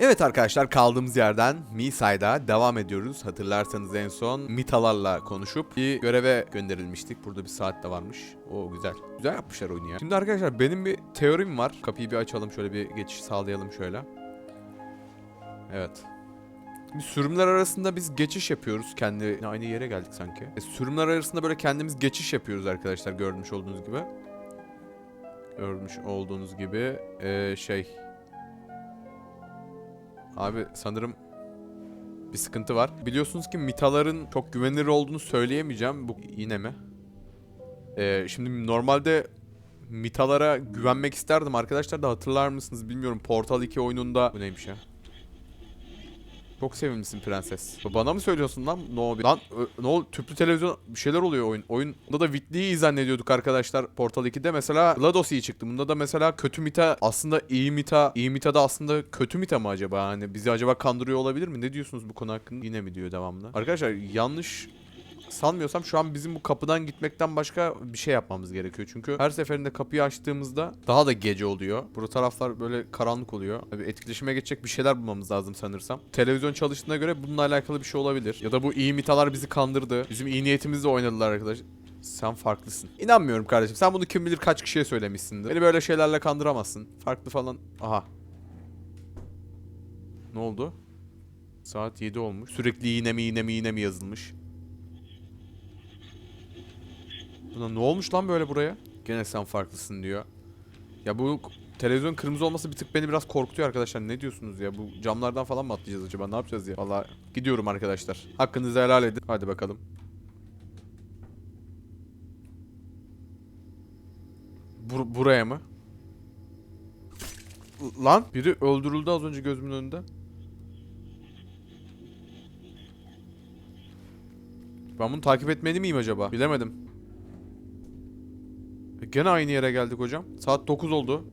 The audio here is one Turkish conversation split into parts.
Evet arkadaşlar kaldığımız yerden Misa'yda devam ediyoruz. Hatırlarsanız en son Mitalarla konuşup bir göreve gönderilmiştik. Burada bir saat de varmış. O güzel. Güzel yapmışlar oyunu ya. Şimdi arkadaşlar benim bir teorim var. Kapıyı bir açalım şöyle bir geçiş sağlayalım şöyle. Evet. Şimdi sürümler arasında biz geçiş yapıyoruz. Kendi aynı yere geldik sanki. E, sürümler arasında böyle kendimiz geçiş yapıyoruz arkadaşlar görmüş olduğunuz gibi. Görmüş olduğunuz gibi e, şey Abi sanırım bir sıkıntı var. Biliyorsunuz ki mitaların çok güvenilir olduğunu söyleyemeyeceğim. Bu yine mi? Ee, şimdi normalde mitalara güvenmek isterdim arkadaşlar da hatırlar mısınız bilmiyorum. Portal 2 oyununda bu neymiş ya? Çok sevimlisin prenses. Bana mı söylüyorsun lan? No, lan ne oldu? Tüplü televizyon bir şeyler oluyor oyun. Oyunda da Whitley'i zannediyorduk arkadaşlar Portal 2'de. Mesela GLaDOS iyi çıktı. Bunda da mesela kötü mita aslında iyi mita. iyi mita da aslında kötü mita mı acaba? Hani bizi acaba kandırıyor olabilir mi? Ne diyorsunuz bu konu hakkında? Yine mi diyor devamlı? Arkadaşlar yanlış sanmıyorsam şu an bizim bu kapıdan gitmekten başka bir şey yapmamız gerekiyor. Çünkü her seferinde kapıyı açtığımızda daha da gece oluyor. Burada taraflar böyle karanlık oluyor. Tabii etkileşime geçecek bir şeyler bulmamız lazım sanırsam. Televizyon çalıştığına göre bununla alakalı bir şey olabilir. Ya da bu iyi mitalar bizi kandırdı. Bizim iyi niyetimizle oynadılar arkadaş. Sen farklısın. İnanmıyorum kardeşim. Sen bunu kim bilir kaç kişiye söylemişsindir. Beni böyle şeylerle kandıramazsın. Farklı falan. Aha. Ne oldu? Saat 7 olmuş. Sürekli yine mi yine mi yine mi yazılmış. Buna ne olmuş lan böyle buraya? Gene sen farklısın diyor. Ya bu televizyon kırmızı olması bir tık beni biraz korkutuyor arkadaşlar. Ne diyorsunuz ya? Bu camlardan falan mı atlayacağız acaba? Ne yapacağız ya? Valla gidiyorum arkadaşlar. Hakkınızı helal edin. Hadi bakalım. Bur- buraya mı? Lan biri öldürüldü az önce gözümün önünde. Ben bunu takip etmeli miyim acaba? Bilemedim. E, Gene aynı yere geldik hocam. Saat 9 oldu.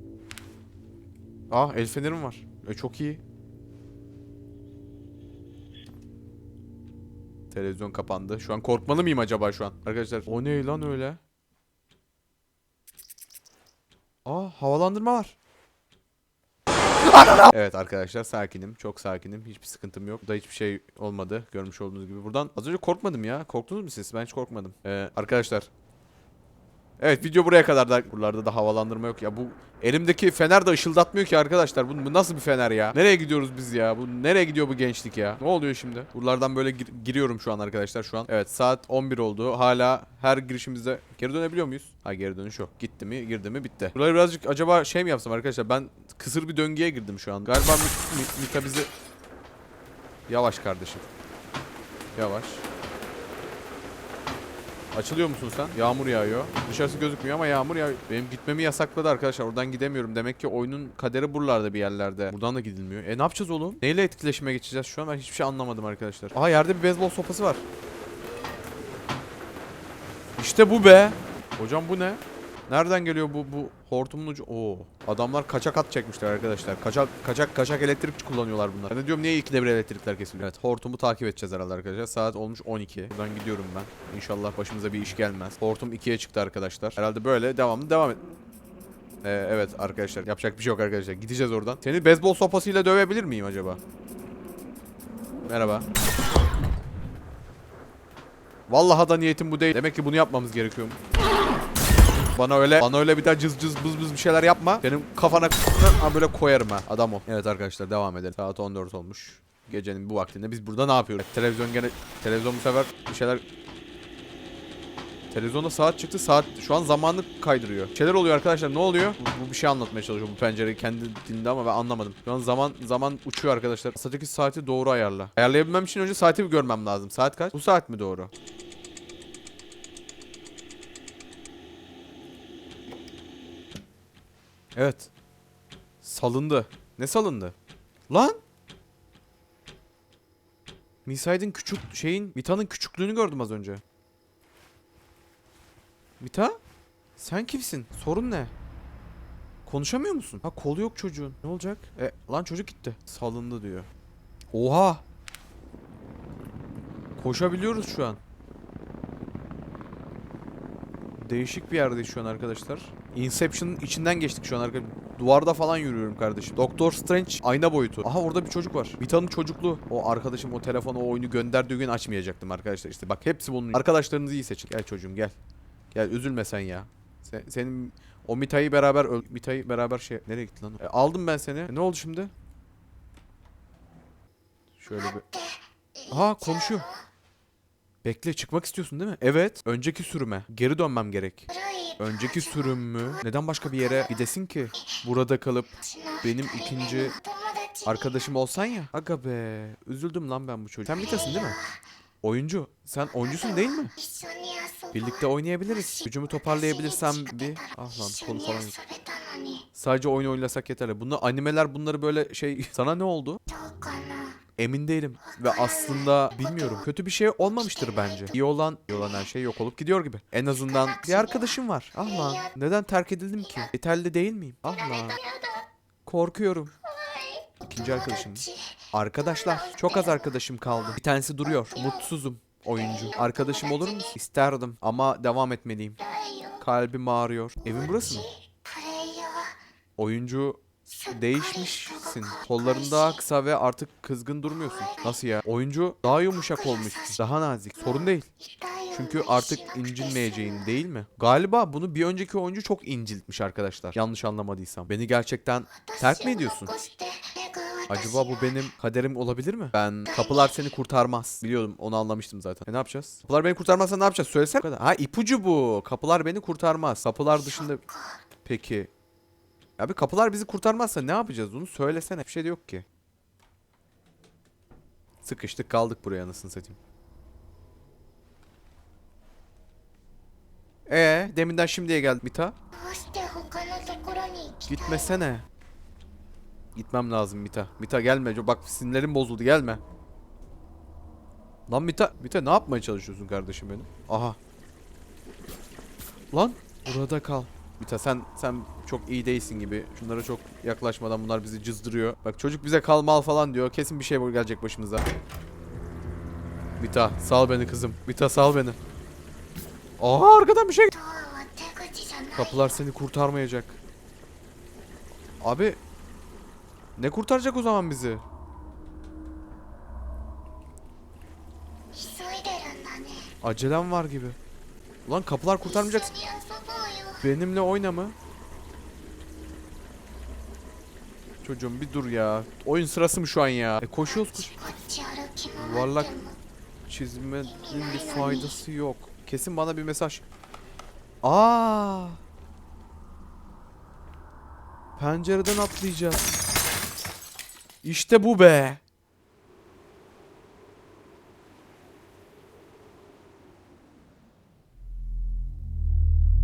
Ah el fenerim var. E çok iyi. Televizyon kapandı. Şu an korkmalı mıyım acaba şu an? Arkadaşlar o ne lan öyle? Aa havalandırma var. evet arkadaşlar sakinim. Çok sakinim. Hiçbir sıkıntım yok. Burada hiçbir şey olmadı. Görmüş olduğunuz gibi. Buradan az önce korkmadım ya. Korktunuz mu siz? Ben hiç korkmadım. Ee, arkadaşlar Evet video buraya kadar da buralarda da havalandırma yok ya. Bu elimdeki fener de ışıldatmıyor ki arkadaşlar. Bu, bu nasıl bir fener ya? Nereye gidiyoruz biz ya? Bu nereye gidiyor bu gençlik ya? Ne oluyor şimdi? Buralardan böyle gir- giriyorum şu an arkadaşlar şu an. Evet saat 11 oldu. Hala her girişimizde geri dönebiliyor muyuz? Ha geri dönüş yok. Gitti mi girdi mi bitti. Buraları birazcık acaba şey mi yapsam arkadaşlar? Ben kısır bir döngüye girdim şu an. Galiba Mi- Mi- Mika bizi yavaş kardeşim. Yavaş Açılıyor musun sen? Yağmur yağıyor. Dışarısı gözükmüyor ama yağmur yağıyor. Benim gitmemi yasakladı arkadaşlar. Oradan gidemiyorum. Demek ki oyunun kaderi buralarda bir yerlerde. Buradan da gidilmiyor. E ne yapacağız oğlum? Neyle etkileşime geçeceğiz şu an? Ben hiçbir şey anlamadım arkadaşlar. Aha yerde bir beyzbol sopası var. İşte bu be. Hocam bu ne? Nereden geliyor bu bu hortumun ucu? Oo. Adamlar kaçak at çekmişler arkadaşlar. Kaçak kaçak kaçak elektrik kullanıyorlar bunlar. Ben de diyorum niye ikide bir elektrikler kesiliyor? Evet hortumu takip edeceğiz herhalde arkadaşlar. Saat olmuş 12. Buradan gidiyorum ben. İnşallah başımıza bir iş gelmez. Hortum 2'ye çıktı arkadaşlar. Herhalde böyle devamlı devam et. Ee, evet arkadaşlar yapacak bir şey yok arkadaşlar. Gideceğiz oradan. Seni beyzbol sopasıyla dövebilir miyim acaba? Merhaba. Vallahi da niyetim bu değil. Demek ki bunu yapmamız gerekiyor. Bana öyle bana öyle bir daha cız cız bız bız bir şeyler yapma. Benim kafana ha böyle koyarım ha. Adam ol. Evet arkadaşlar devam edelim. Saat 14 olmuş. Gecenin bu vaktinde biz burada ne yapıyoruz? Televizyon gene televizyon bu sefer bir şeyler Televizyonda saat çıktı. Saat şu an zamanı kaydırıyor. Şeyler oluyor arkadaşlar. Ne oluyor? Bu, bu bir şey anlatmaya çalışıyor bu pencere kendi dilinde ama ben anlamadım. Şu an zaman zaman uçuyor arkadaşlar. Saatdeki saati doğru ayarla. Ayarlayabilmem için önce saati bir görmem lazım. Saat kaç? Bu saat mi doğru? Evet. Salındı. Ne salındı? Lan! Misayd'ın küçük şeyin, Mita'nın küçüklüğünü gördüm az önce. Mita? Sen kimsin? Sorun ne? Konuşamıyor musun? Ha kolu yok çocuğun. Ne olacak? E lan çocuk gitti. Salındı diyor. Oha! Koşabiliyoruz şu an. Değişik bir yerdeyiz şu an arkadaşlar. Inception'ın içinden geçtik şu an arkadaşlar. Duvarda falan yürüyorum kardeşim. Doktor Strange ayna boyutu. Aha orada bir çocuk var. Mita'nın çocukluğu. O arkadaşım o telefonu o oyunu gönderdiği gün açmayacaktım arkadaşlar. İşte bak hepsi bunun. Arkadaşlarınızı iyi seçin. Gel çocuğum gel. Gel üzülme sen ya. Sen, senin o Mita'yı beraber öl Mita'yı beraber şey nereye gitti lan? E, aldım ben seni. E, ne oldu şimdi? Şöyle bir Aha konuşuyor. Bekle çıkmak istiyorsun değil mi? Evet. Önceki sürüme. Geri dönmem gerek. Önceki sürüm mü? Neden başka bir yere gidesin ki? Burada kalıp benim ikinci arkadaşım olsan ya. Aga be. Üzüldüm lan ben bu çocuğa. Sen Mita'sın değil mi? Oyuncu. Sen oyuncusun değil mi? Birlikte oynayabiliriz. Gücümü toparlayabilirsem bir... Ah lan konu falan yok. Sadece oyun oynasak yeterli. Bunlar animeler bunları böyle şey... Sana ne oldu? Emin değilim. Ve aslında bilmiyorum. Kötü bir şey olmamıştır bence. İyi olan, iyi olan her şey yok olup gidiyor gibi. En azından bir arkadaşım var. Ah lan. Neden terk edildim ki? Yeterli değil miyim? Ah lan. Korkuyorum. İkinci arkadaşım. Arkadaşlar. Çok az arkadaşım kaldı. Bir tanesi duruyor. Mutsuzum. Oyuncu. Arkadaşım olur mu? İsterdim. Ama devam etmeliyim. Kalbim ağrıyor. Evin burası mı? Oyuncu değişmişsin. Kolların daha kısa ve artık kızgın durmuyorsun. Nasıl ya? Oyuncu daha yumuşak olmuş. Daha nazik. Sorun değil. Çünkü artık incinmeyeceğin değil mi? Galiba bunu bir önceki oyuncu çok inciltmiş arkadaşlar. Yanlış anlamadıysam. Beni gerçekten terk mi ediyorsun? Acaba bu benim kaderim olabilir mi? Ben kapılar seni kurtarmaz. Biliyordum onu anlamıştım zaten. E ne yapacağız? Kapılar beni kurtarmazsa ne yapacağız? Söylesene. Ha ipucu bu. Kapılar beni kurtarmaz. Kapılar dışında... Peki. Abi kapılar bizi kurtarmazsa ne yapacağız? Onu söylesene. Bir şey de yok ki. Sıkıştık kaldık buraya anasını satayım. Ee, deminden şimdiye geldik Mita. Gitmesene. Gitmem lazım Mita. Mita gelme. Bak sinirlerim bozuldu gelme. Lan Mita. Mita ne yapmaya çalışıyorsun kardeşim benim? Aha. Lan burada kal. Mita sen sen çok iyi değilsin gibi. Şunlara çok yaklaşmadan bunlar bizi cızdırıyor. Bak çocuk bize kal mal falan diyor. Kesin bir şey gelecek başımıza. Mita sal beni kızım. Mita sal beni. Aha arkadan bir şey. Kapılar seni kurtarmayacak. Abi ne kurtaracak o zaman bizi? Acelem var gibi. Ulan kapılar kurtarmayacak. Benimle oyna mı? Çocuğum bir dur ya. Oyun sırası mı şu an ya? E koşuyoruz koş. Yuvarlak çizmenin bir faydası yok. Kesin bana bir mesaj. Aa! Pencereden atlayacağız. İşte bu be.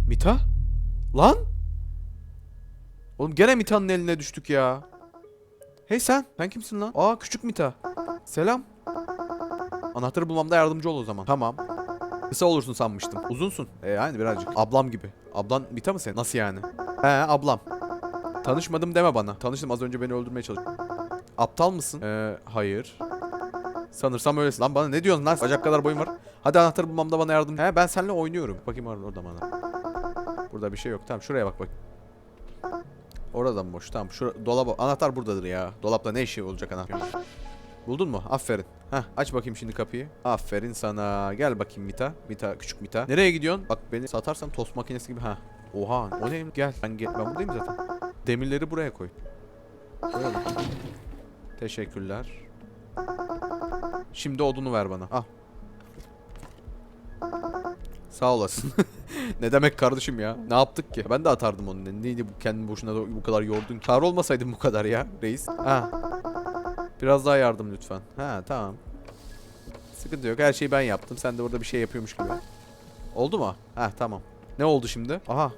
Mita? Lan? Oğlum gene Mita'nın eline düştük ya. Hey sen, sen kimsin lan? Aa küçük Mita. Selam. Anahtarı bulmamda yardımcı ol o zaman. Tamam. Kısa olursun sanmıştım. Uzunsun. E yani birazcık. Ablam gibi. Ablan Mita mı sen? Nasıl yani? He ablam. Tanışmadım deme bana. Tanıştım az önce beni öldürmeye çalıştın. Aptal mısın? Ee, hayır. Sanırsam öylesin. Lan bana ne diyorsun lan? Bacak kadar boyun var. Hadi anahtarı bulmamda bana yardım. He ben seninle oynuyorum. Bakayım orada bana. Burada bir şey yok. Tamam şuraya bak bak. Orada mı boş? Tamam. Şu dolap anahtar buradadır ya. Dolapta ne işi olacak anahtar? Buldun mu? Aferin. Heh, aç bakayım şimdi kapıyı. Aferin sana. Gel bakayım Mita. Mita, küçük Mita. Nereye gidiyorsun? Bak beni satarsan tost makinesi gibi. Ha. Oha. O ne? Gel. Ben, gel. ben buradayım zaten. Demirleri buraya koy. Böyle. Teşekkürler. Şimdi odunu ver bana. Al. Sağ olasın. ne demek kardeşim ya? Ne yaptık ki? Ben de atardım onu. Neydi bu kendini boşuna bu kadar yordun? Kar olmasaydım bu kadar ya reis. Ha. Biraz daha yardım lütfen. Ha tamam. Sıkıntı yok. Her şeyi ben yaptım. Sen de orada bir şey yapıyormuş gibi. Oldu mu? Ha tamam. Ne oldu şimdi? Aha.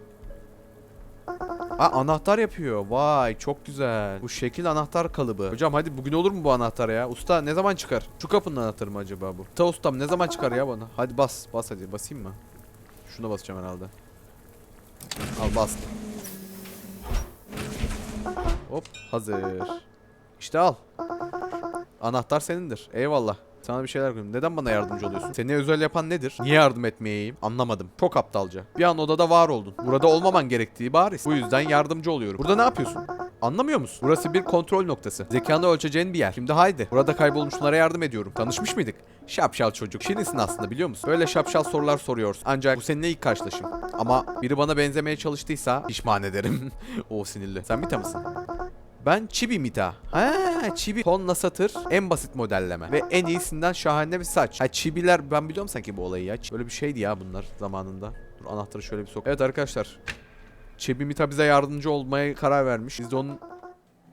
Ha anahtar yapıyor. Vay çok güzel. Bu şekil anahtar kalıbı. Hocam hadi bugün olur mu bu anahtar ya? Usta ne zaman çıkar? Şu kapının anahtarı mı acaba bu? Usta ustam ne zaman çıkar ya bana? Hadi bas. Bas hadi. Basayım mı? Şuna basacağım herhalde. Al bas. Hop hazır. İşte al. Anahtar senindir. Eyvallah. Sana bir şeyler koyayım. Neden bana yardımcı oluyorsun? Seni özel yapan nedir? Niye yardım etmeyeyim? Anlamadım. Çok aptalca. Bir an odada var oldun. Burada olmaman gerektiği bariz. Bu yüzden yardımcı oluyorum. Burada ne yapıyorsun? Anlamıyor musun? Burası bir kontrol noktası. Zekanı ölçeceğin bir yer. Şimdi haydi. Burada kaybolmuşlara yardım ediyorum. Tanışmış mıydık? Şapşal çocuk. Şirinsin aslında biliyor musun? Böyle şapşal sorular soruyorsun. Ancak bu seninle ilk karşılaşım. Ama biri bana benzemeye çalıştıysa pişman ederim. o sinirli. Sen Mita mısın? Ben Chibi Mita. Ha, Chibi. Tonla satır. En basit modelleme. Ve en iyisinden şahane bir saç. Ha, Chibiler ben biliyorum sanki bu olayı ya. Böyle bir şeydi ya bunlar zamanında. Dur anahtarı şöyle bir sok. Evet arkadaşlar. Chibi Mita bize yardımcı olmaya karar vermiş. Biz de onun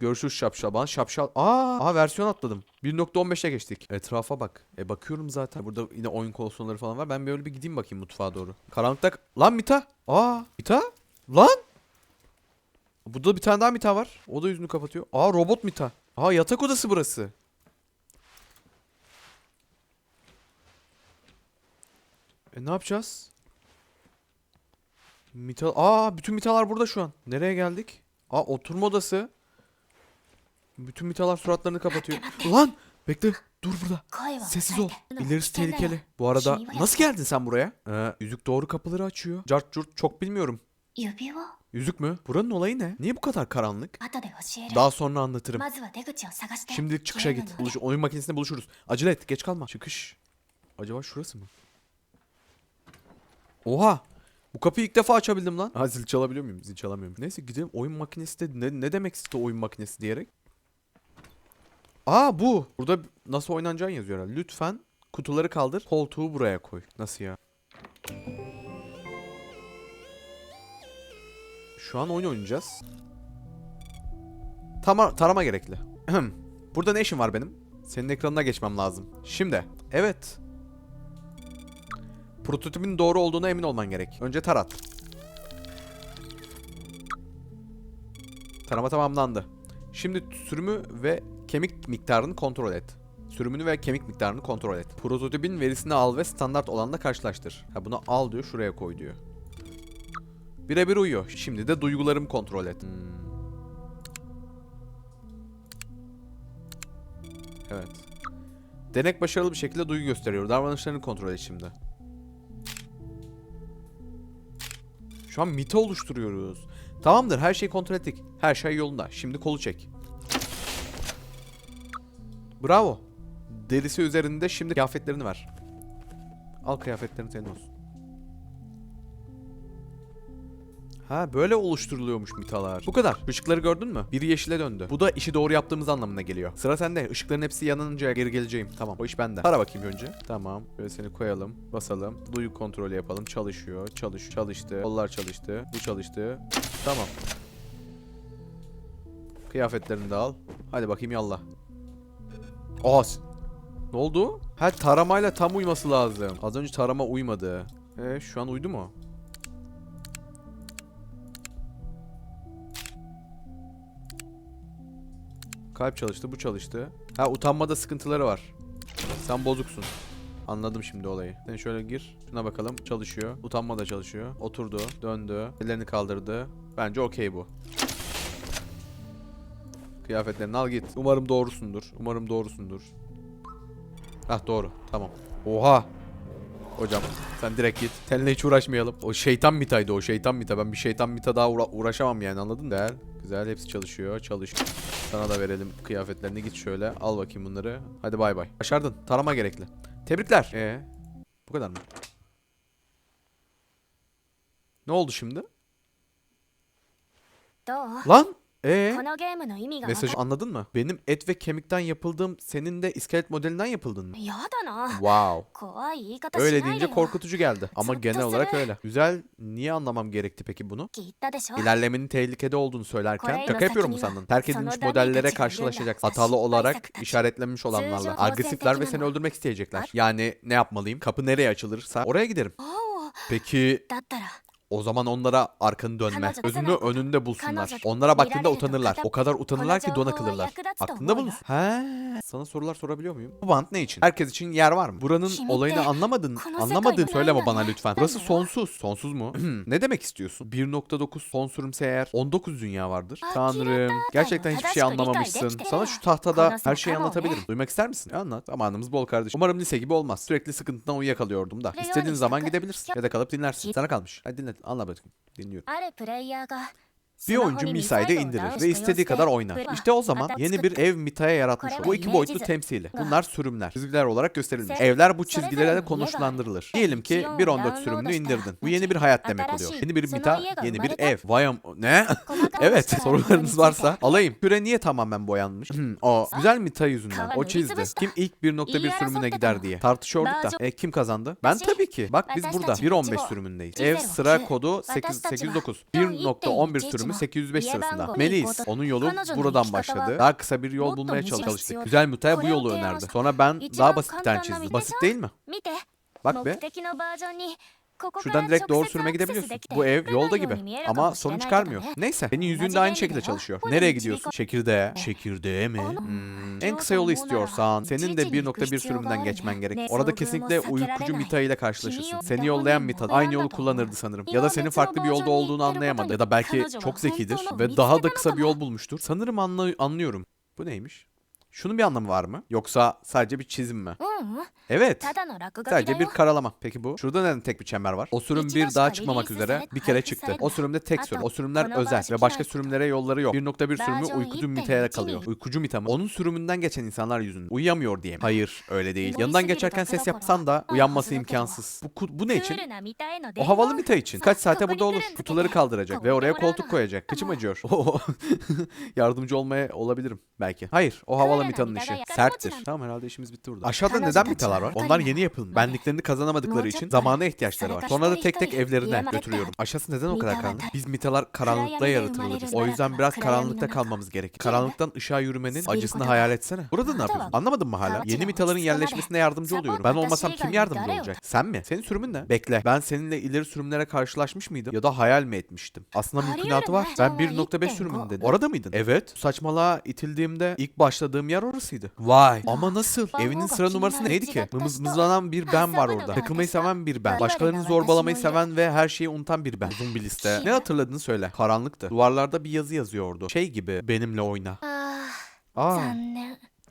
Görüşürüz şapşal. Bana şapşal. Aa, aa versiyon atladım. 1.15'e geçtik. Etrafa bak. E bakıyorum zaten. Burada yine oyun konsolları falan var. Ben böyle bir gideyim bakayım mutfağa doğru. Karanlıkta... Lan Mita. Aa, Mita. Lan. Burada bir tane daha Mita var. O da yüzünü kapatıyor. Aa robot Mita. Aa yatak odası burası. E ne yapacağız? Mita Aa bütün mitalar burada şu an. Nereye geldik? Aa oturma odası. Bütün mitalar suratlarını kapatıyor. Ulan bekle dur burada. Sessiz ol. İlerisi tehlikeli. Bu arada nasıl geldin sen buraya? Ee, yüzük doğru kapıları açıyor. Cart curt çok bilmiyorum. Yüzük mü? Buranın olayı ne? Niye bu kadar karanlık? Daha sonra anlatırım. Şimdilik çıkışa git. Buluş oyun makinesinde buluşuruz. Acele et geç kalma. Çıkış. Acaba şurası mı? Oha bu kapıyı ilk defa açabildim lan. Ha zil çalabiliyor muyum? Zil çalamıyorum. Neyse gidelim oyun makinesi de ne, ne demek istedi oyun makinesi diyerek. Aa bu. Burada nasıl oynanacağını yazıyor herhalde. Lütfen kutuları kaldır. Koltuğu buraya koy. Nasıl ya? Şu an oyun oynayacağız. Tama tarama gerekli. Burada ne işim var benim? Senin ekranına geçmem lazım. Şimdi. Evet. Prototipin doğru olduğuna emin olman gerek. Önce tarat. Tarama tamamlandı. Şimdi sürümü ve kemik miktarını kontrol et. Sürümünü ve kemik miktarını kontrol et. Prototipin verisini al ve standart olanla karşılaştır. Ha bunu al diyor, şuraya koy diyor. Birebir uyuyor. Şimdi de duygularımı kontrol et. Hmm. Evet. Denek başarılı bir şekilde duygu gösteriyor. Davranışlarını kontrol et şimdi. Şu an mite oluşturuyoruz. Tamamdır her şeyi kontrol ettik. Her şey yolunda. Şimdi kolu çek. Bravo. Derisi üzerinde şimdi kıyafetlerini ver. Al kıyafetlerini senin olsun. Ha böyle oluşturuluyormuş mitalar. Bu kadar. Işıkları gördün mü? Biri yeşile döndü. Bu da işi doğru yaptığımız anlamına geliyor. Sıra sende. Işıkların hepsi yanınca geri geleceğim. Tamam. O iş bende. Para bakayım önce. Tamam. Böyle seni koyalım. Basalım. Duygu kontrolü yapalım. Çalışıyor. Çalış. Çalıştı. Kollar çalıştı. Bu çalıştı. Tamam. Kıyafetlerini de al. Hadi bakayım yallah. S- Ne oldu? Ha taramayla tam uyması lazım. Az önce tarama uymadı. E şu an uydu mu? Kalp çalıştı, bu çalıştı. Ha utanmada sıkıntıları var. Sen bozuksun. Anladım şimdi olayı. Sen şöyle gir. Şuna bakalım. Çalışıyor. Utanma da çalışıyor. Oturdu. Döndü. Ellerini kaldırdı. Bence okey bu. Kıyafetlerini al git. Umarım doğrusundur. Umarım doğrusundur. Hah doğru. Tamam. Oha. Hocam sen direkt git. Seninle hiç uğraşmayalım. O şeytan mitaydı o şeytan mita. Ben bir şeytan mita daha uğra- uğraşamam yani anladın mı? Güzel. Güzel hepsi çalışıyor. Çalış. Sana da verelim kıyafetlerini. Git şöyle. Al bakayım bunları. Hadi bay bay. Başardın. Tarama gerekli. Tebrikler. Ee, bu kadar mı? Ne oldu şimdi? Lan? Ee, mesaj anladın mı? Benim et ve kemikten yapıldığım senin de iskelet modelinden yapıldın mı? Wow. Öyle deyince korkutucu geldi. Ama genel olarak öyle. Güzel. Niye anlamam gerekti peki bunu? İlerlemenin tehlikede olduğunu söylerken şaka yapıyorum mu sandın? Terk edilmiş modellere karşılaşacaksın. Hatalı olarak işaretlenmiş olanlarla. Agresifler ve seni öldürmek isteyecekler. Yani ne yapmalıyım? Kapı nereye açılırsa oraya giderim. Peki o zaman onlara arkanı dönme. Özünü önünde bulsunlar. Onlara baktığında utanırlar. O kadar utanırlar ki dona kılırlar. Aklında bulunsun. He. Sana sorular sorabiliyor muyum? Bu band ne için? Herkes için yer var mı? Buranın olayını anlamadın. Anlamadın. Söyleme bana lütfen. Burası sonsuz. Sonsuz mu? ne demek istiyorsun? 1.9 son sürümse eğer 19 dünya vardır. Tanrım. Gerçekten hiçbir şey anlamamışsın. Sana şu tahtada her şeyi anlatabilirim. Duymak ister misin? Anlat. Zamanımız bol kardeşim. Umarım lise gibi olmaz. Sürekli sıkıntıdan uyuyakalıyordum da. İstediğin zaman gidebilirsin. Ya da kalıp dinlersin. Sana kalmış. Hadi dinle Anla bakayım. Dinliyorum. あるプレイヤーが bir oyuncu Misa'yı indirir ve istediği kadar oynar. İşte o zaman yeni bir ev Mita'ya yaratmış. Bu iki boyutlu temsili. Bunlar sürümler. Çizgiler olarak gösterilmiş. Evler bu çizgilerle de konuşlandırılır. Diyelim ki 1.14 sürümünü indirdin. Bu yeni bir hayat demek oluyor. Yeni bir Mita, yeni bir ev. Vay am... Ne? evet sorularınız varsa alayım. Küre niye tamamen boyanmış? Hmm, o güzel Mita yüzünden. O çizdi. Kim ilk 1.1 sürümüne gider diye. Tartışıyorduk da. E, kim kazandı? Ben tabii ki. Bak biz burada 1.15 sürümündeyiz. Ev sıra kodu 889. 1.11 sürümü 805 sırasında. Melis onun yolu buradan başladı. Daha kısa bir yol bulmaya çalıştık. Güzel Mita'ya bu yolu önerdi. Sonra ben daha basit bir tane çizdim. Basit değil mi? Bak be. Şuradan direkt doğru sürüme gidebiliyorsun. Bu ev yolda gibi ama sorun çıkarmıyor. Neyse senin yüzüğün de aynı şekilde çalışıyor. Nereye gidiyorsun? Çekirdeğe. Çekirdeğe mi? Hmm. En kısa yolu istiyorsan senin de 1.1 sürümünden geçmen gerek. Orada kesinlikle uykucu Mita ile karşılaşırsın. Seni yollayan Mita aynı yolu kullanırdı sanırım. Ya da senin farklı bir yolda olduğunu anlayamadı. Ya da belki çok zekidir ve daha da kısa bir yol bulmuştur. Sanırım anla anlıyorum. Bu neymiş? Şunun bir anlamı var mı? Yoksa sadece bir çizim mi? Evet. Sadece bir karalama. Peki bu? Şurada neden tek bir çember var? O sürüm bir daha çıkmamak üzere bir kere çıktı. O sürümde tek sürüm. O sürümler özel ve başka sürümlere yolları yok. 1.1 sürümü uykucu miteye kalıyor. Uykucu mita mı? Onun sürümünden geçen insanlar yüzünden uyuyamıyor diye mi? Hayır öyle değil. Yanından geçerken ses yapsan da uyanması imkansız. Bu, bu ne için? O havalı mita için. Kaç saate burada olur. Kutuları kaldıracak ve oraya koltuk koyacak. Kıçım acıyor. Yardımcı olmaya olabilirim belki. Hayır o havalı Kırın mitanın mita işi. Serttir. Tamam herhalde işimiz bitti burada. Aşağıda neden mitalar var? Onlar yeni yapılmış. Benliklerini kazanamadıkları için zamana ihtiyaçları var. Sonra da tek tek evlerine götürüyorum. Aşağısı neden o kadar karanlık? Biz mitalar karanlıkta yaratılırız. O yüzden biraz karanlıkta kalmamız gerek. Kırayam. Karanlıktan ışığa yürümenin acısını hayal etsene. Burada ne yapıyorsun? Anlamadın mı hala? Yeni mitaların yerleşmesine yardımcı oluyorum. Ben olmasam Watashi kim yardımcı olacak? Sen mi? Senin sürümün ne? Bekle. Ben seninle ileri sürümlere karşılaşmış mıydım? Ya da hayal mi etmiştim? Aslında mümkünatı var. ben. Ben Ama 1.5 ilk sürümündeydin. de- Orada mıydın? Evet. Saçmalığa itildiğimde ilk başladığım yer orasıydı. Vay. Ama nasıl? Evinin sıra numarası neydi ki? Mımız mızlanan bir ben var orada. Takılmayı seven bir ben. Başkalarını zorbalamayı seven ve her şeyi unutan bir ben. Uzun bir liste. Ne hatırladığını söyle. Karanlıktı. Duvarlarda bir yazı yazıyordu. Şey gibi benimle oyna. あ Aa.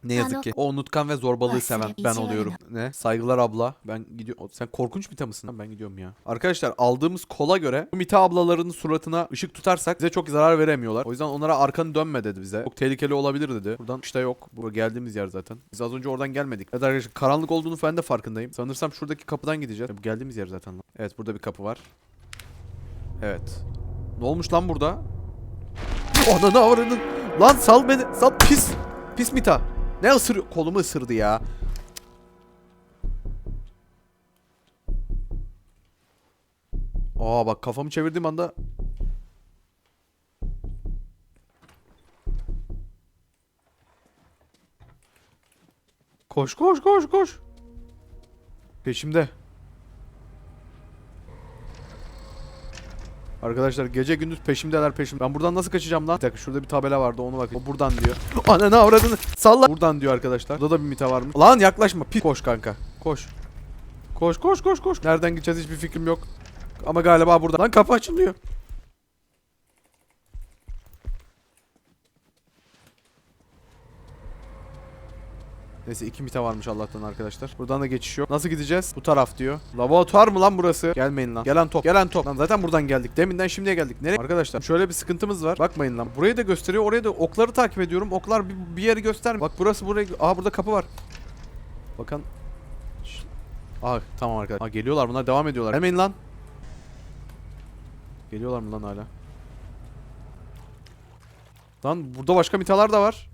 Ne yazık ki. O unutkan ve zorbalığı seven ben oluyorum. Ne? Saygılar abla. Ben gidiyorum. Sen korkunç mita mısın? Ben gidiyorum ya. Arkadaşlar aldığımız kola göre bu mita ablaların suratına ışık tutarsak bize çok zarar veremiyorlar. O yüzden onlara arkanı dönme dedi bize. Çok tehlikeli olabilir dedi. Buradan işte yok. Buraya geldiğimiz yer zaten. Biz az önce oradan gelmedik. Evet arkadaşlar karanlık olduğunu falan da farkındayım. Sanırsam şuradaki kapıdan gideceğiz. Ya, geldiğimiz yer zaten. Lan. Evet burada bir kapı var. Evet. Ne olmuş lan burada? Ananı avradın. Lan sal beni. Sal pis. Pis mita. Ne ısırıyor? Kolumu ısırdı ya. Aa bak kafamı çevirdiğim anda Koş koş koş koş. Peşimde. Arkadaşlar gece gündüz peşimdeler peşim. Ben buradan nasıl kaçacağım lan? Bir dakika şurada bir tabela vardı onu bak. Buradan diyor. Ananı avradını salla. Buradan diyor arkadaşlar. Burada da bir mita var mı? Lan yaklaşma. Pis. Koş kanka. Koş. Koş koş koş koş. Nereden gideceğiz hiçbir fikrim yok. Ama galiba burada. Lan kapı açılıyor. Neyse iki mita varmış Allah'tan arkadaşlar. Buradan da geçiş yok. Nasıl gideceğiz? Bu taraf diyor. Laboratuvar mı lan burası? Gelmeyin lan. Gelen top. Gelen top. Lan zaten buradan geldik. Deminden şimdiye geldik. Nereye? Arkadaşlar şöyle bir sıkıntımız var. Bakmayın lan. Burayı da gösteriyor. Oraya da okları takip ediyorum. Oklar bir, bir yeri göstermiyor. Bak burası buraya. Aa burada kapı var. Bakın. Aa tamam arkadaşlar. Aa geliyorlar bunlar devam ediyorlar. Gelmeyin lan. Geliyorlar mı lan hala? Lan burada başka mitalar da var.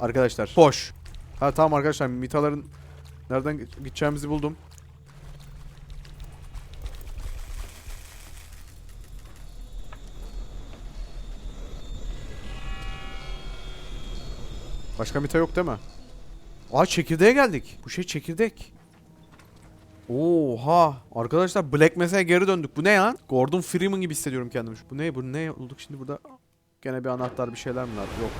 Arkadaşlar boş. Ha tamam arkadaşlar mitaların nereden gideceğimizi buldum. Başka mita yok değil mi? Aa çekirdeğe geldik. Bu şey çekirdek. Oha. Arkadaşlar Black Mesa'ya geri döndük. Bu ne ya? Gordon Freeman gibi hissediyorum kendimi. Bu ne? Bu ne olduk şimdi burada? Gene bir anahtar bir şeyler mi var? Yok.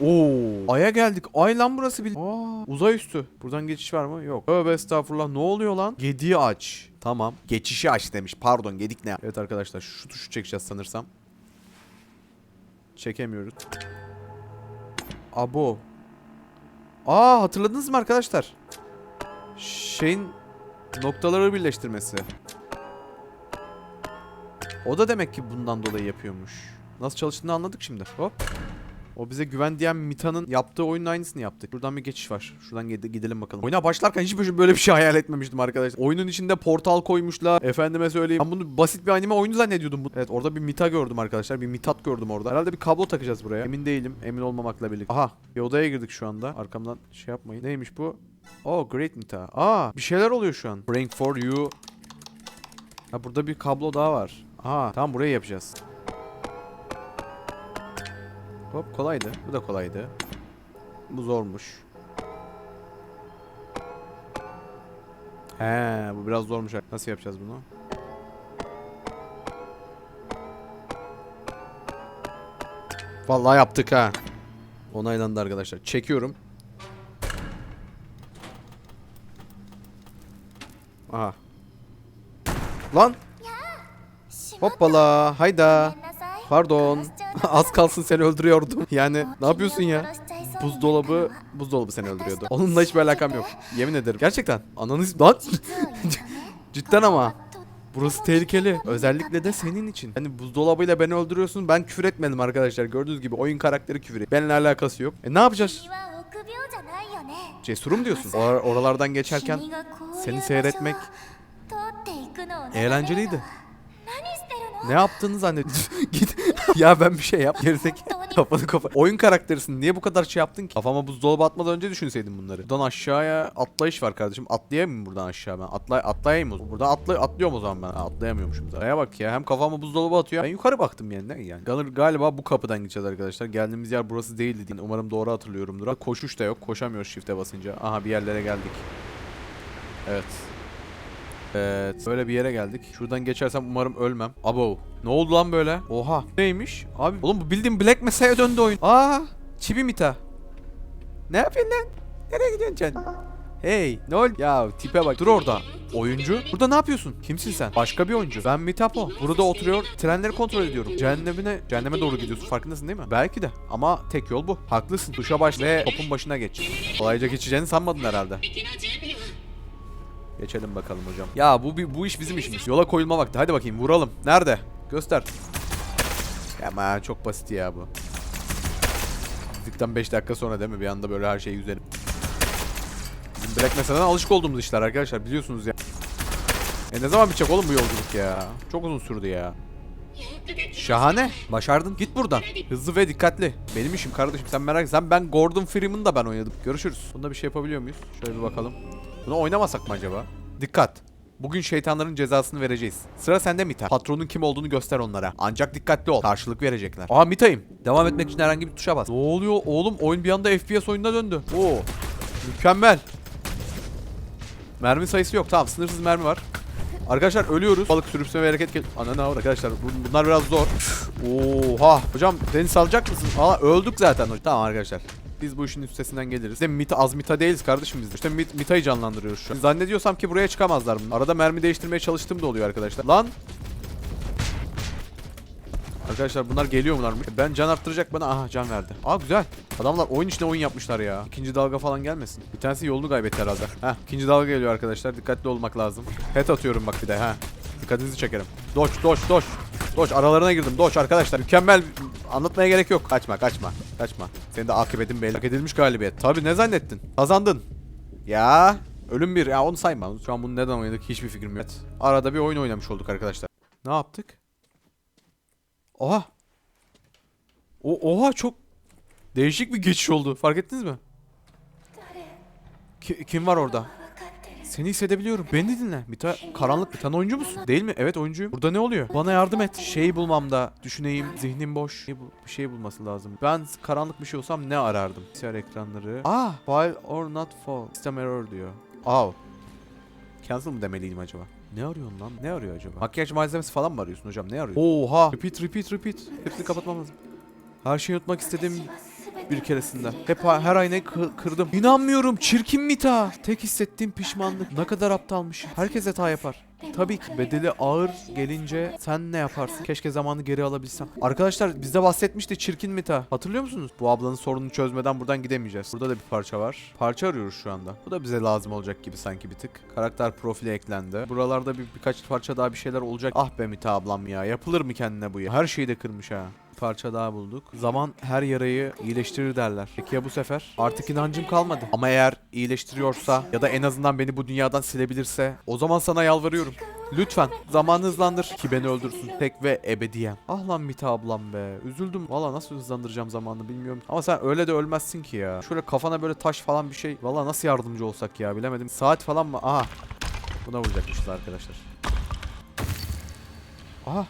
Oo, Ay'a geldik. Ay lan burası bir. Aa, uzay üstü. Buradan geçiş var mı? Yok. Tövbe estağfurullah. Ne oluyor lan? Gediği aç. Tamam. Geçişi aç demiş. Pardon, gedik ne? Evet arkadaşlar, şu tuşu çekeceğiz sanırsam. Çekemiyoruz. Abo. Aa, hatırladınız mı arkadaşlar? Şeyin noktaları birleştirmesi. O da demek ki bundan dolayı yapıyormuş. Nasıl çalıştığını anladık şimdi. Hop. O bize güven diyen Mita'nın yaptığı oyunun aynısını yaptık. Buradan bir geçiş var. Şuradan gide- gidelim bakalım. Oyuna başlarken hiç böyle- böyle bir şey hayal etmemiştim arkadaşlar. Oyunun içinde portal koymuşlar. Efendime söyleyeyim. Ben bunu basit bir anime oyunu zannediyordum. Evet orada bir Mita gördüm arkadaşlar. Bir Mitat gördüm orada. Herhalde bir kablo takacağız buraya. Emin değilim. Emin olmamakla birlikte. Aha bir odaya girdik şu anda. Arkamdan şey yapmayın. Neymiş bu? Oh Great Mita. Aa bir şeyler oluyor şu an. Praying for you. Ha burada bir kablo daha var. Aha tamam burayı yapacağız. Hop kolaydı. Bu da kolaydı. Bu zormuş. He, bu biraz zormuş. Nasıl yapacağız bunu? Vallahi yaptık ha. Onaylandı arkadaşlar. Çekiyorum. Aha. Lan. Hoppala. Hayda. Pardon. Az kalsın seni öldürüyordum. Yani ne yapıyorsun ya? Buzdolabı, buzdolabı seni öldürüyordu. Onunla hiçbir alakam yok. Yemin ederim. Gerçekten. Ananız... Lan! Cidden ama. Burası tehlikeli. Özellikle de senin için. Hani buzdolabıyla beni öldürüyorsun. Ben küfür etmedim arkadaşlar. Gördüğünüz gibi oyun karakteri küfür. Benimle alakası yok. E ne yapacağız? Cesurum diyorsun. Or- oralardan geçerken seni seyretmek eğlenceliydi. Ne yaptığını zannediyorsun? Git. ya ben bir şey yap. Gerizekalı. Kafanı kafa. Oyun karakterisin. Niye bu kadar şey yaptın ki? Kafama buzdolabı atmadan önce düşünseydim bunları. Buradan aşağıya atlayış var kardeşim. Atlayayım mı buradan aşağı ben? Atlay atlayayım mı? Buradan atla atlıyorum o zaman ben. Ha, atlayamıyormuşum zaten. Aya bak ya. Hem kafama buzdolabı atıyor. Ben yukarı baktım yani. Ne yani? Gal- Galiba bu kapıdan gideceğiz arkadaşlar. Geldiğimiz yer burası değildi. diye. Umarım doğru hatırlıyorumdur. Koşuş da yok. Koşamıyoruz shift'e basınca. Aha bir yerlere geldik. Evet. Evet. Böyle bir yere geldik. Şuradan geçersem umarım ölmem. Abo. Ne oldu lan böyle? Oha. Neymiş? Abi oğlum bu bildiğin Black Mesa'ya döndü oyun. Aa. Chibi Mita. Ne yapıyorsun lan? Nereye gidiyorsun sen? Hey ne ol? Ya tipe bak dur orada. Oyuncu. Burada ne yapıyorsun? Kimsin sen? Başka bir oyuncu. Ben Mitapo. Burada oturuyor. Trenleri kontrol ediyorum. Cehennemine, cehenneme doğru gidiyorsun. Farkındasın değil mi? Belki de. Ama tek yol bu. Haklısın. Tuşa baş ve topun başına geç. Kolayca geçeceğini sanmadın herhalde. Geçelim bakalım hocam. Ya bu bu iş bizim işimiz. Yola koyulma vakti. Hadi bakayım vuralım. Nerede? Göster. Ama çok basit ya bu. Dikten 5 dakika sonra değil mi? Bir anda böyle her şeyi üzerim. Bizim Black Mesa'dan alışık olduğumuz işler arkadaşlar biliyorsunuz ya. E ne zaman bitecek oğlum bu yolculuk ya? Çok uzun sürdü ya. Şahane. Başardın. Git buradan. Hızlı ve dikkatli. Benim işim kardeşim. Sen merak etme. Ben Gordon Freeman'ı da ben oynadım. Görüşürüz. Bunda bir şey yapabiliyor muyuz? Şöyle bir bakalım. Bunu oynamasak mı acaba? Dikkat. Bugün şeytanların cezasını vereceğiz. Sıra sende Mita. Patronun kim olduğunu göster onlara. Ancak dikkatli ol. Karşılık verecekler. Aa Mita'yım. Devam etmek için herhangi bir tuşa bas. Ne oluyor oğlum? Oyun bir anda FPS oyununa döndü. Oo. Mükemmel. Mermi sayısı yok. Tamam sınırsız mermi var. Arkadaşlar ölüyoruz. Balık sürüpseme ve hareket gel. Ana ne var arkadaşlar? Bu- Bunlar biraz zor. Oha. Hocam beni salacak mısın? Aa öldük zaten. Tamam arkadaşlar. Biz bu işin üstesinden geliriz. De mita, az mita değiliz kardeşim biz. İşte mit, mitayı canlandırıyoruz şu an. Zannediyorsam ki buraya çıkamazlar bunlar. Arada mermi değiştirmeye çalıştığım da oluyor arkadaşlar. Lan. Arkadaşlar bunlar geliyor bunlar Ben can arttıracak bana. Aha can verdi. Aa güzel. Adamlar oyun içine oyun yapmışlar ya. İkinci dalga falan gelmesin. Bir tanesi yolunu kaybetti herhalde. Heh ikinci dalga geliyor arkadaşlar. Dikkatli olmak lazım. Head atıyorum bak bir de ha. Dikkatinizi çekerim. Doç doç doç. Doç aralarına girdim. Doç arkadaşlar. Mükemmel. Anlatmaya gerek yok. Kaçma kaçma. Kaçma. Senin de akıbetin belli. Hak edilmiş galibiyet. Tabi ne zannettin? Kazandın. Ya. Ölüm bir. Ya onu sayma. Şu an bunu neden oynadık hiçbir fikrim yok. Evet. Arada bir oyun oynamış olduk arkadaşlar. Ne yaptık? Oha. O oha çok değişik bir geçiş oldu. Fark ettiniz mi? Ki- kim var orada? Seni hissedebiliyorum. Beni de dinle. Mita karanlık bir tane oyuncu musun? Değil mi? Evet oyuncuyum. Burada ne oluyor? Bana yardım et. Şey bulmamda düşüneyim. Zihnim boş. Bir, bir şey bulması lazım. Ben karanlık bir şey olsam ne arardım? Bilgisayar ekranları. Aa, file or not fall. System error diyor. Aa. Cancel mı demeliydim acaba? Ne arıyorsun lan? Ne arıyor acaba? Makyaj malzemesi falan mı arıyorsun hocam? Ne arıyorsun? Oha! Repeat repeat repeat. Hepsini kapatmam lazım. Her şeyi unutmak istediğim bir keresinde. Hep her aynayı kı- kırdım. İnanmıyorum. Çirkin Mita. Tek hissettiğim pişmanlık. Ne kadar aptalmışım. Herkes hata yapar. Tabii ki bedeli ağır gelince sen ne yaparsın? Keşke zamanı geri alabilsem. Arkadaşlar bizde bahsetmişti çirkin Mita. Hatırlıyor musunuz? Bu ablanın sorununu çözmeden buradan gidemeyeceğiz. Burada da bir parça var. Parça arıyoruz şu anda. Bu da bize lazım olacak gibi sanki bir tık. Karakter profili eklendi. Buralarda bir birkaç parça daha bir şeyler olacak. Ah be Mita ablam ya. Yapılır mı kendine bu ya? Her şeyi de kırmış ha parça daha bulduk. Zaman her yarayı iyileştirir derler. Peki ya bu sefer? Artık inancım kalmadı. Ama eğer iyileştiriyorsa ya da en azından beni bu dünyadan silebilirse o zaman sana yalvarıyorum. Lütfen zamanı hızlandır ki beni öldürsün tek ve ebediyen. Ah lan Mita ablam be. Üzüldüm. Valla nasıl hızlandıracağım zamanını bilmiyorum. Ama sen öyle de ölmezsin ki ya. Şöyle kafana böyle taş falan bir şey. Valla nasıl yardımcı olsak ya bilemedim. Saat falan mı? Aha. Buna vuracakmışız arkadaşlar. Aha.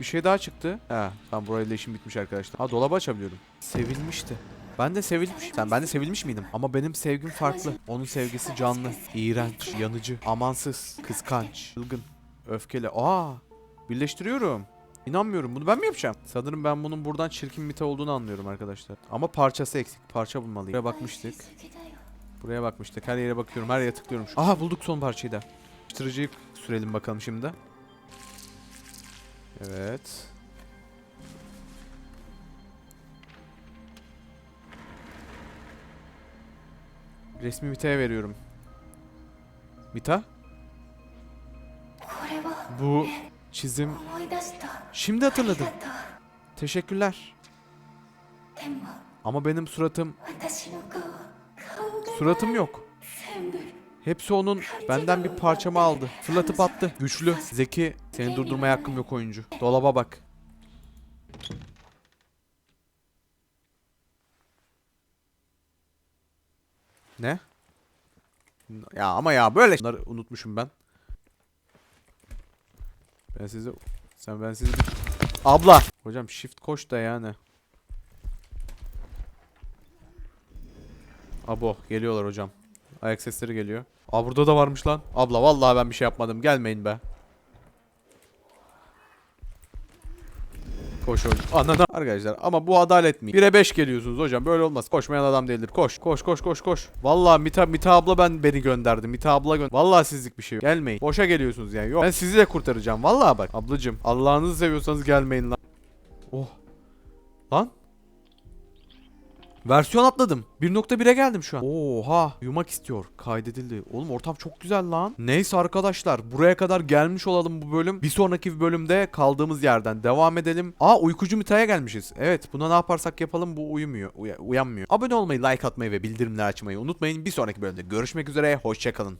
Bir şey daha çıktı. He, tamam burayla işim bitmiş arkadaşlar. Ha dolabı açabiliyorum. Sevilmişti. Ben de sevilmiş. Sen ben de sevilmiş miydim? Ama benim sevgim farklı. Onun sevgisi canlı, iğrenç, yanıcı, amansız, kıskanç, çılgın, öfkeli. Aa! Birleştiriyorum. İnanmıyorum. Bunu ben mi yapacağım? Sanırım ben bunun buradan çirkin mite olduğunu anlıyorum arkadaşlar. Ama parçası eksik. Parça bulmalıyım. Buraya bakmıştık. Buraya bakmıştık. Her yere bakıyorum. Her yere tıklıyorum. Aha bulduk son parçayı da. Yapıştırıcıyı sürelim bakalım şimdi. Evet. Resmi Mita'ya veriyorum. Mita? Bu çizim... Şimdi hatırladım. Teşekkürler. Ama benim suratım... Suratım yok. Hepsi onun benden bir parçamı aldı. Fırlatıp attı. Güçlü, zeki. Seni durdurmaya hakkım yok oyuncu. Dolaba bak. Ne? Ya ama ya böyle Bunları unutmuşum ben. Ben sizi sen ben sizi Abla. Hocam shift koş da yani. Abo geliyorlar hocam. Ayak sesleri geliyor. Aa burada da varmış lan. Abla vallahi ben bir şey yapmadım. Gelmeyin be. Koş oğlum. Anana. Arkadaşlar ama bu adalet mi? 1'e 5 geliyorsunuz hocam. Böyle olmaz. Koşmayan adam değildir. Koş. Koş koş koş koş. Vallahi Mita, Mita abla ben beni gönderdi. Mita abla gönderdi. Vallahi sizlik bir şey yok. Gelmeyin. Boşa geliyorsunuz yani. Yok. Ben sizi de kurtaracağım. Vallahi bak. Ablacım Allah'ınızı seviyorsanız gelmeyin lan. Oh. Lan. Versiyon atladım. 1.1'e geldim şu an. Oha. Uyumak istiyor. Kaydedildi. Oğlum ortam çok güzel lan. Neyse arkadaşlar. Buraya kadar gelmiş olalım bu bölüm. Bir sonraki bölümde kaldığımız yerden devam edelim. Aa uykucu mitaya gelmişiz. Evet buna ne yaparsak yapalım bu uyumuyor. uya- uyanmıyor. Abone olmayı, like atmayı ve bildirimleri açmayı unutmayın. Bir sonraki bölümde görüşmek üzere. Hoşçakalın.